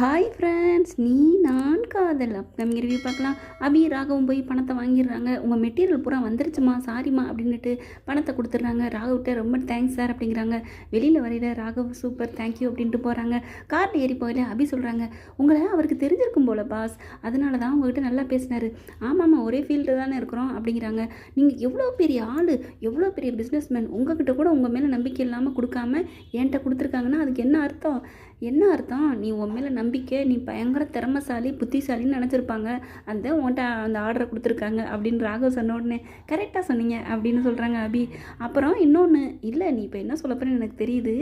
Hi friends நீ நான் காதல். அப்கமிங் ரிவ்யூ பார்க்கலாம். அபி ராகவும் போய் பணத்தை வாங்கிடுறாங்க. உங்கள் மெட்டீரியல் பூரா வந்துருச்சுமா? சாரிம்மா அப்படின்னுட்டு பணத்தை கொடுத்துட்றாங்க. ராகவ்கிட்ட ரொம்ப தேங்க்ஸ் சார் அப்படிங்கிறாங்க. வெளியில் வரையில ராகவ் சூப்பர் தேங்க்யூ அப்படின்ட்டு போகிறாங்க காரில் ஏறி போயில அபி சொல்கிறாங்க உங்களை அவருக்கு தெரிஞ்சிருக்கும் போல பாஸ் அதனால தான் உங்ககிட்ட நல்லா பேசினார். ஆமாம்மா ஒரே ஃபீல்டு தானே இருக்கிறோம் அப்படிங்கிறாங்க. நீங்கள் எவ்வளோ பெரிய ஆள் எவ்வளோ பெரிய பிஸ்னஸ்மேன் உங்ககிட்ட கூட உங்கள் மேலே நம்பிக்கை இல்லாமல் கொடுக்காம என்கிட்ட கொடுத்துருக்காங்கன்னா அதுக்கு என்ன அர்த்தம்? என்ன அர்த்தம்? நீ உன் மேலே நம்பிக்கை நீ பயங்கர திறமசாலி புத்திசாலின்னு நினச்சிருப்பாங்க. அந்த உன்கிட்ட அந்த ஆர்டரை கொடுத்துருக்காங்க அப்படின்னு ராகவ் சொன்ன உடனே கரெக்டாக சொன்னீங்க அப்படின்னு சொல்கிறாங்க அபி. அப்புறம் இன்னொன்று இல்லை நீ இப்போ என்ன சொல்ல போகிறேன்னு எனக்கு தெரியுது.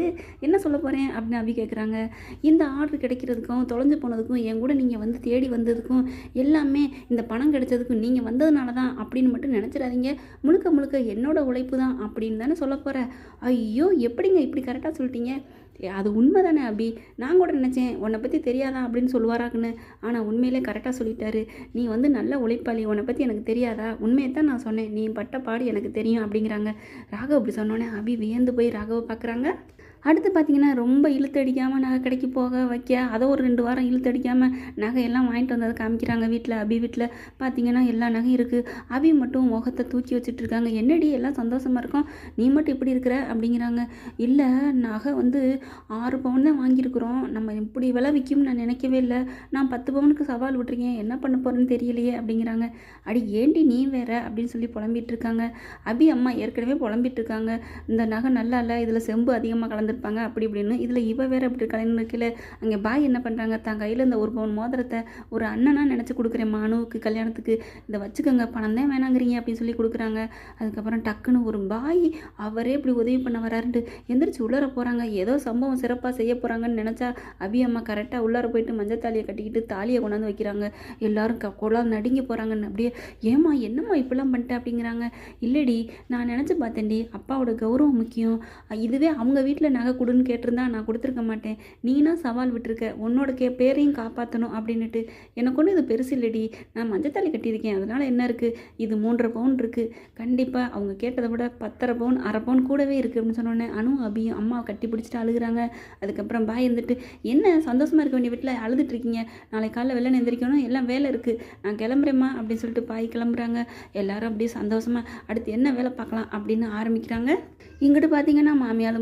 என்ன சொல்ல போகிறேன் அப்படின்னு அபி கேட்குறாங்க இந்த ஆர்டர் கிடைக்கிறதுக்கும் தொலைஞ்சு போனதுக்கும் என் கூட நீங்கள் வந்து தேடி வந்ததுக்கும் எல்லாமே இந்த பணம் கிடைச்சதுக்கும் நீங்கள் வந்ததுனால தான் அப்படின்னு மட்டும் நினச்சிடாதீங்க. முழுக்க முழுக்க என்னோட உழைப்பு தான் அப்படின்னு தானே சொல்ல போகிற ஐயோ எப்படிங்க இப்படி கரெக்டாக சொல்லிட்டீங்க? அது உண்மை தானே அபி. நான் கூட நினச்சேன் உன்னை பற்றி தெரியாதா அப்படின்னு சொல்லுவாராக்குன்னு. ஆனால் உண்மையிலே கரெக்டாக சொல்லிட்டாரு. நீ வந்து நல்ல உழைப்பாளி உன்னை பற்றி எனக்கு தெரியாதா? உண்மையை தான் நான் சொன்னேன். நீ பட்ட பாடு எனக்கு தெரியும் அப்படிங்கிறாங்க. ராகவ் அப்படி சொன்னோன்னே அபி வியந்து போய் ராகவை பார்க்குறாங்க அடுத்து பார்த்தீங்கன்னா ரொம்ப இழுத்தடிக்காமல் நகை கடைக்கு போக வைக்க அதை ஒரு ரெண்டு வாரம் இழுத்தடிக்காமல் நகையெல்லாம் வாங்கிட்டு வந்ததை காமிக்கிறாங்க வீட்டில் அபி வீட்டில். பார்த்தீங்கன்னா எல்லா நகையும் இருக்குது அபி மட்டும் முகத்தை தூக்கி வச்சுட்டு இருக்காங்க. என்னடி எல்லாம் சந்தோஷமாக இருக்கும்? நீ மட்டும் இப்படி இருக்கிற? அப்படிங்கிறாங்க. இல்லை நகை வந்து ஆறு பவுன் தான் வாங்கியிருக்கிறோம். நம்ம இப்படி விலை விற்கும்னு நான் நினைக்கவே இல்லை. நான் பத்து பவுனுக்கு சவால் விட்டுருக்கேன். என்ன பண்ண போகிறேன்னு தெரியலையே அப்படிங்கிறாங்க. அடி ஏண்டி நீ வேற? அப்படின்னு சொல்லி புலம்பிட்டு இருக்காங்க. அபி அம்மா ஏற்கனவே புலம்பிட்டு இருக்காங்க. இந்த நகை நல்லா இல்லை இதில் செம்பு அதிகமாக கலந்து கலந்துருப்பாங்க அப்படி இப்படின்னு. இதில் இவ வேற அப்படி கலைஞர் இருக்கல அங்கே பாய் என்ன பண்ணுறாங்க தான் கையில் இந்த ஒரு பவுன் மோதிரத்தை ஒரு அண்ணனாக நினச்சி கொடுக்குறேன் மானுவுக்கு கல்யாணத்துக்கு. இதை வச்சுக்கோங்க பணம் தான் வேணாங்கிறீங்க அப்படின்னு சொல்லி கொடுக்குறாங்க. அதுக்கப்புறம் டக்குன்னு ஒரு பாய் அவரே இப்படி உதவி பண்ண வராருன்ட்டு எந்திரிச்சு உள்ளார போகிறாங்க ஏதோ சம்பவம் சிறப்பாக செய்ய போகிறாங்கன்னு நினச்சா அபி அம்மா கரெக்டாக உள்ளார போயிட்டு மஞ்சள் தாலியை கட்டிக்கிட்டு தாலியை கொண்டாந்து வைக்கிறாங்க. எல்லாரும் க குழாம் நடுங்கி போகிறாங்கன்னு அப்படியே ஏம்மா என்னம்மா இப்படிலாம் பண்ணிட்டேன் அப்படிங்கிறாங்க. இல்லைடி நான் நினச்சி பார்த்தேன்டி அப்பாவோட கௌரவம் முக்கியம். இதுவே அவங்க வீட்டில் நகை கொடுன்னு கேட்டிருந்தா நான் கொடுத்துருக்க மாட்டேன். நீனா சவால் விட்டுருக்க. உன்னோட கே பேரையும் காப்பாற்றணும் அப்படின்னுட்டு. எனக்கு ஒன்றும் இது பெருசு இல்லடி. நான் மஞ்சத்தாலி கட்டியிருக்கேன். அதனால் என்ன இருக்குது இது மூன்றரை பவுன் இருக்குது கண்டிப்பாக அவங்க கேட்டதை விட பத்தரை பவுன் அரை பவுன் கூடவே இருக்குது அப்படின்னு சொன்னோன்னே அனு அபியும் அம்மா கட்டி பிடிச்சிட்டு அழுகுறாங்க. அதுக்கப்புறம் பாய் இருந்துட்டு என்ன சந்தோஷமாக இருக்க வேண்டிய வீட்டில் அழுதுட்ருக்கீங்க நாளை காலைல வெள்ளை எந்திரிக்கணும். எல்லாம் வேலை இருக்குது நான் கிளம்புறேம்மா அப்படின்னு சொல்லிட்டு பாய் கிளம்புறாங்க. எல்லாரும் அப்படியே சந்தோஷமாக அடுத்து என்ன வேலை பார்க்கலாம்? அப்படின்னு ஆரம்பிக்கிறாங்க. இங்கிட்டு பார்த்தீங்கன்னா மாமியார்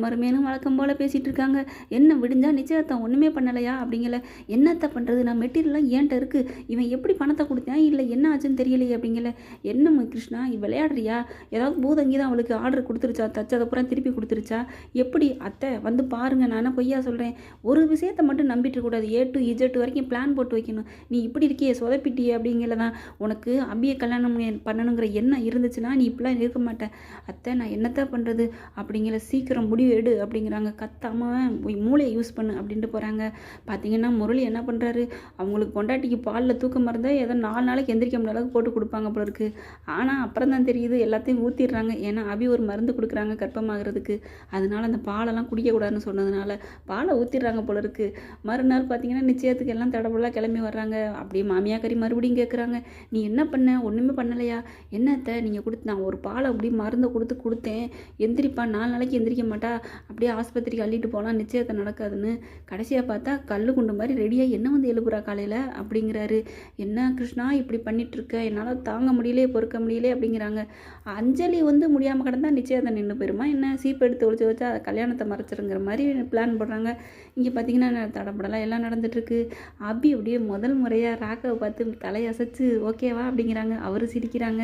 வளர்க்க வழக்கம் போல் பேசிகிட்டு இருக்காங்க என்ன விடிஞ்சால் நிச்சயத்தை ஒன்றுமே பண்ணலையா? அப்படிங்கல. என்னத்தை பண்ணுறது நான் மெட்டீரியல்லாம் ஏன்ட்ட இருக்குது இவன் எப்படி பணத்தை கொடுத்தேன்? இல்லை என்ன ஆச்சுன்னு தெரியலையே அப்படிங்கல. என்னம்மா கிருஷ்ணா விளையாடுறியா? ஏதாவது பூதங்கி தான் அவளுக்கு ஆர்டர் கொடுத்துருச்சா? தச்சதப்புறம் பூரா திருப்பி கொடுத்துருச்சா? எப்படி? அத்தை வந்து பாருங்க. நானே பொய்யா சொல்கிறேன் ஒரு விஷயத்தை மட்டும் நம்பிட்டு கூடாது ஏ டு இஜெட் வரைக்கும் பிளான் போட்டு வைக்கணும். நீ இப்படி இருக்கியே சொதப்பிட்டியே அப்படிங்கிறதான் உனக்கு அபியை கல்யாணம் பண்ணணுங்கிற எண்ணம் இருந்துச்சுன்னா நீ இப்படிலாம் இருக்க மாட்டேன் அத்தை நான் என்னத்தை பண்ணுறது அப்படிங்கிற சீக்கிரம் முடிவு எடு அப்படிங்கிற அப்படிங்கிறாங்க கத்தாமல் போய் மூளையை யூஸ் பண்ணு அப்படின்ட்டு போகிறாங்க பார்த்தீங்கன்னா முரளி என்ன பண்ணுறாரு அவங்களுக்கு பொண்டாட்டிக்கு பாலில் தூக்க மருந்தால் ஏதோ நாலு நாளைக்கு எந்திரிக்க முடியாத அளவுக்கு போட்டு கொடுப்பாங்க போல இருக்கு. ஆனால் அப்புறம் தான் தெரியுது எல்லாத்தையும் ஊற்றிடுறாங்க ஏன்னா அபி ஒரு மருந்து கொடுக்குறாங்க கர்ப்பமாகிறதுக்கு. அதனால அந்த பாலெல்லாம் குடிக்கக்கூடாதுன்னு சொன்னதுனால பாலை ஊற்றிடுறாங்க போல இருக்கு. மறுநாள் பார்த்தீங்கன்னா நிச்சயத்துக்கு எல்லாம் தடபுடலாக கிளம்பி வர்றாங்க. அப்படியே மாமியா கறி மறுபடியும் கேட்குறாங்க நீ என்ன பண்ண? ஒன்றுமே பண்ணலையா? என்னத்த நீங்கள் கொடுத்து நான் ஒரு பாலை அப்படியே மருந்தை கொடுத்து கொடுத்தேன். எந்திரிப்பா நாலு நாளைக்கு எந்திரிக்க மாட்டா. அப்படியே ஆஸ்பத்திரிக்கு அள்ளிட்டு போனால் நிச்சயத்தை நடக்காதுன்னு கடைசியாக பார்த்தா கல் குண்டு மாதிரி ரெடியாக என்ன வந்து எழுப்புறா காலையில்? அப்படிங்கிறாரு. என்ன கிருஷ்ணா இப்படி பண்ணிகிட்ருக்க என்னால் தாங்க முடியலையே பொறுக்க முடியலையே அப்படிங்கிறாங்க. அஞ்சலி வந்து முடியாமல் கிடந்தா நிச்சயத்தை நின்று போயிருமா? என்ன? சீப்பு எடுத்து ஒழிச்சு வச்சா அதை கல்யாணத்தை மறைச்சிருங்கிற மாதிரி பிளான் போடுறாங்க. இங்கே பார்த்தீங்கன்னா தடப்படலாம் எல்லாம் நடந்துட்டுருக்கு. அபி அப்படியே முதல் முறையாக ராகவை பார்த்து தலையசைச்சு ஓகேவா அப்படிங்கிறாங்க. அவர் சிரிக்கிறாங்க.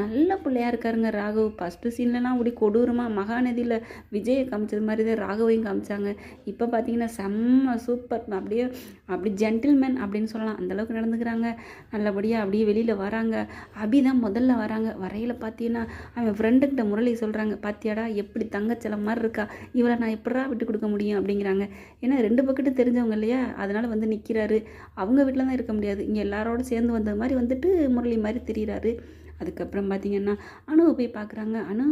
நல்ல பிள்ளையா இருக்காருங்க ராகவ். ஃபஸ்ட்டு சீன்லலாம் அப்படி கொடூரமாக மகாநதியில் விஜயை காமிச்சது மாதிரி தான் ராகவையும் காமிச்சாங்க. இப்போ பார்த்தீங்கன்னா செம்ம சூப்பர் அப்படியே அப்படி ஜென்டில்மேன் அப்படின்னு சொல்லலாம். அந்தளவுக்கு நடந்துக்கிறாங்க. நல்லபடியாக அப்படியே வெளியில் வராங்க. அபி தான் முதல்ல வராங்க. வரையில் பார்த்தீங்கன்னா அவன் ஃப்ரெண்டுக்கிட்ட முரளி சொல்கிறாங்க பாத்தியாடா எப்படி தங்கச்சலம் மாதிரி இருக்கா? இவளை நான் எப்படா விட்டு கொடுக்க முடியும்? அப்படிங்கிறாங்க. ஏன்னா ரெண்டு பக்கத்து தெரிஞ்சவங்க இல்லையா? அதனால் வந்து நிற்கிறாரு அவங்க வீட்டில் தான் இருக்க முடியாது. இங்கே எல்லாரோட சேர்ந்து வந்த மாதிரி வந்துட்டு முரளி மாதிரி தெரிகிறாரு அதுக்கப்புறம் பார்த்தீங்கன்னா அணுவை போய் பார்க்குறாங்க அணு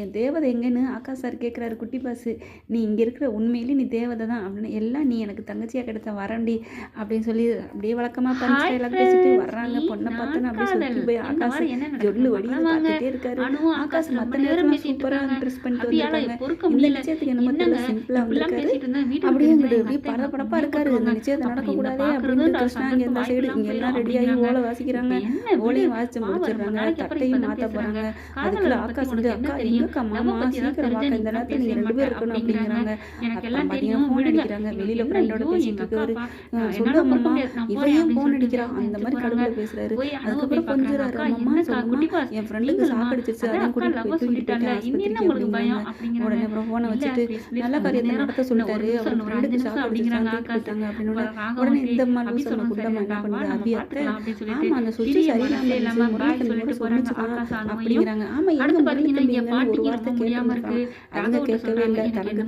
என் தேவதை எங்கேன்னு ஆகாஷ் சார் கேட்குறாரு குட்டி பாசு நீ இங்கே இருக்கிற உண்மையிலே நீ தேவதை தான். அப்படின்னு எல்லாம் நீ எனக்கு தங்கச்சியாக கிடைத்த வரண்டி அப்படின்னு சொல்லி அப்படியே வழக்கமாக Hi டைலாக் பேசிட்டு வர்றாங்க. பொண்ணை பார்த்தோன்னு அப்படியே. சுற்றி போய் ஆகாஷ்? ஜொல்லு வடி. பார்த்துட்டே இருக்காரு. ஆகாஷ் மற்ற நேரம் சூப்பராக. ட்ரெஸ் பண்ணிட்டு வந்திருக்காங்க. இந்த. நிச்சயத்துக்கு என்ன மட்டும் சிம்பிளாக வந்திருக்காரு. அப்படியே இங்கிட்டு அப்படியே எங்க அத்தை பரபரப்பா என்ன இருக்காரு? இந்த நிச்சயத்தை நடக்கக்கூடாதே பார்க்கறதும் கிருஷ்ணா இங்கே இந்த சைடு இங்கே எல்லாம் ரெடியாகி ஓலை வாசிக்கிறாங்க. ஓலையும் வாசிச்சு முடிச்சிடுறாங்க. தட்டையும் மாற்ற போகிறாங்க அதுக்குள்ள ஆகாஷ் வந்து அக்கா எங்கக்கா மாமா சீக்கிரம் வாக்க இந்த நேரத்தில் நீங்கள் ரெண்டு பேரும் இருக்கணும் அப்படிங்கிறாங்க. அப்புறம் பார்த்தீங்கன்னா ஃபோன். அடிக்கிறாங்க. வெளியில ஃப்ரெண்டோட பேசிட்டு இருக்கவர் சொல்லு அம்மா அப்படின்னு ஃபோன் அடிக்கிறான் அந்த மாதிரி. கடவுளை பேசுறாரு. அதுக்கப்புறம் அக்கா, அம்மா சொல்லுமா என் ஃப்ரெண்டுக்கு? சாக்கடிச்சிருச்சு அதான் கூட்டிட்டு போய் தூக்கிட்டு சொல்லிட்டால, போயிட்டேன் இனி என்ன ஆஸ்பத்திரிக்கு உங்களுக்கு பயம்? அப்படிங்கிறாங்க. அப்படிங்கிறாங்க. உடனே அப்புறம் ஃபோனை வச்சுட்டு நல்ல காரியத்தை நடத்த சொல்லிட்டாரு. அவர் ஃப்ரெண்டுக்கு தூக்கிட்டு போயிட்டாங்க அப்படின்னு உடனே இந்த மாதிரி சொன்னது குண்டம்மா என்ன பண்ணுது நம்ம அபி அத்தை பார்த்துக்கலாம் அப்படின்னு சொல்லிட்டு ஆமா அந்த திடீர்னு சரியில்லாம முருகன் போறாங்க அப்படிங்கிறாங்க. ஆமா எங்க அடுத்து பாத்தீங்கன்னா ஒரு பாட்டிக்கு ரொம்ப முடியாம இருக்கு. அவங்க கேட்கவே இல்லை. தனக்கு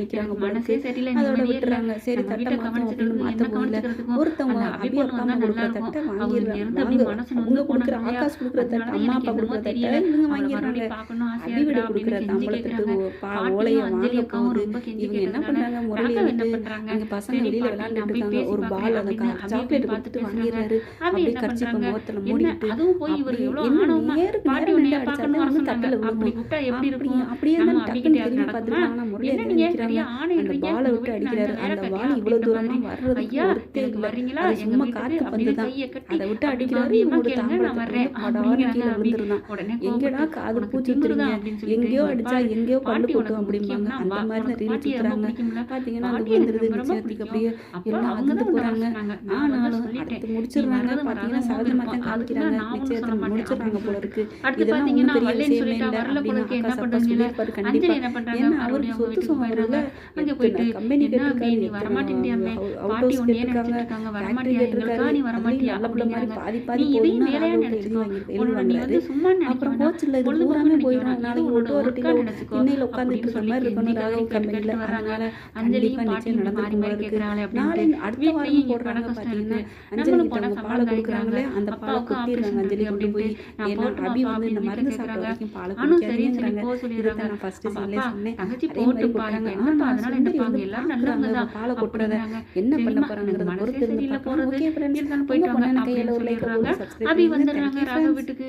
நிக்கிறாங்க எனக்கு போல மனசே இருக்கு. சரியில்லை அதோட விட்டுறாங்க. சரி தட்டை வீட்டை மாத்தோம் அப்படின்னு கவனிச்சுக்கிறதுக்கும் மாத்த என்ன போகல. கவனிச்சுக்கிறதுக்கும் ஒருத்தவங்க அந்த அபி அப்பா அம்மா கொடுக்குற இருக்கும் தட்டை வாங்கிடுறாங்க. மனசு அவங்க கொடுக்குற ஆகாஷ் கொடுக்குற தட்டை அதனால அம்மா அப்பா கொடுக்குற தட்டை தெரியல இவங்க வாங்கிடுறாங்க. அபி வீடு இருக்கா கொடுக்குற ஓலையை வாங்க போகுது. இவங்க என்ன பண்றாங்க ராகவ் என்ன பண்றாங்க? இங்க பசங்க வெளியில விளையாண்டுட்டு இருக்காங்க ஒரு பால் அபி சாக்லேட் கொடுத்துட்டு வாங்கிடுறாரு அபி அப்படியே பண்றாங்க முகத்துல மூடிக்கிட்டு அதுவும் போய் இவர் ஆணவமா பாட்டி நின்று பார்க்கணும் வர வந்து சொன்னாங்க தட்டுல அப்படி விழுகும் விட்டா எப்படி அப்படி இருக்கும்? அப்படியே தான் டக்குன்னு திரும்பி அந்த பாலை விட்டு அடிக்கிறாரு. அந்த வேலை தூரமா ஐயா எனக்கு வர்றீங்களா அது சும்மா காத்து தான் விட்டு அடிக்கிறாரு. விழுந்துருந்தான் எங்கடா காது பூச்சி எங்கேயோ அடிச்சா எங்கேயோ பல்லு பாட்டி கொட்டும் உனக்கு அப்படிம்பாங்க. அந்த மாதிரி தான் ரீல் பார்த்தீங்கன்னா அது ரொம்ப நிச்சயத்துக்கு அப்படியே அப்ப எல்லாம் தான் போகிறாங்க ஆனாலும் அடுத்து முடிச்சிடுறாங்க பார்த்தீங்கன்னா சகஜமாக தான் காமிக்கிறாங்க தான் அப்படின்னு போல இருக்கு அடுத்து இதெல்லாம் பாத்தீங்கன்னா ஒன்றும் பெரிய விஷயமே இல்லை அப்படின்னு அப்பா பண்றதுன்னு சொல்லியிருப்பாரு கண்டிப்பாக ஏன்னா அவருக்கு சொத்து போயிட்டு கம்பெனி ஹவுஸ் கேட்டிருக்காங்க ஃபேக்ட்ரி கேட்டிருக்காரு. நல்ல மாதிரி பாதி பாதி ராகவ் எழுதி நினைச்சுக்கோ? வாங்கி எழுதி உன்னோட நீ வாங்குறாரு வந்து சும்மா நினைக்க அப்புறம் இது பூராமே போயிடும் வரட்டில நினைச்சுக்கோ இன்னையில் உட்காந்துட்டு அப்படின்னு இருக்க சொல்லி மாதிரி இருக்கணும். ராகவ் கம்பெனியில் அதனால அஞ்சலியும் கண்டிப்பாக நிச்சயம் இந்த மாறி இருக்கு நாளை அடுத்த வாரம் போடுறாங்க பார்த்தீங்கன்னா இருக்கு அஞ்சலி நம்மளும் கிட்ட போனா அவங்க பாலை கொடுக்குறாங்களே அந்த பாலை கொட்டிடுறாங்க அஞ்சலி கொண்டு போய். ஏன்னா அபி வந்து இந்த மருந்து கேக்குறாங்க. வரைக்கும் பாலை சொல்லி குடிக்காதீங்கிறாங்க இதை நான் சீன்லேயே அப்பா சொன்னேன். அதே மாதிரி போட்டாங்க ஆனால் அதனால என்னப்பா வந்து பார்க்குறாங்க பாலை கொட்டுறத என்ன பண்ண எனக்கு பொறுத்து இருந்து பார்க்கலாம் ஓகே ஃப்ரெண்ட்ஸ் கையில் ஒரு லைக் போட்டு சப்ஸ்கிரைப் அபி வந்துடுறாங்க ராகவ் வீட்டுக்கு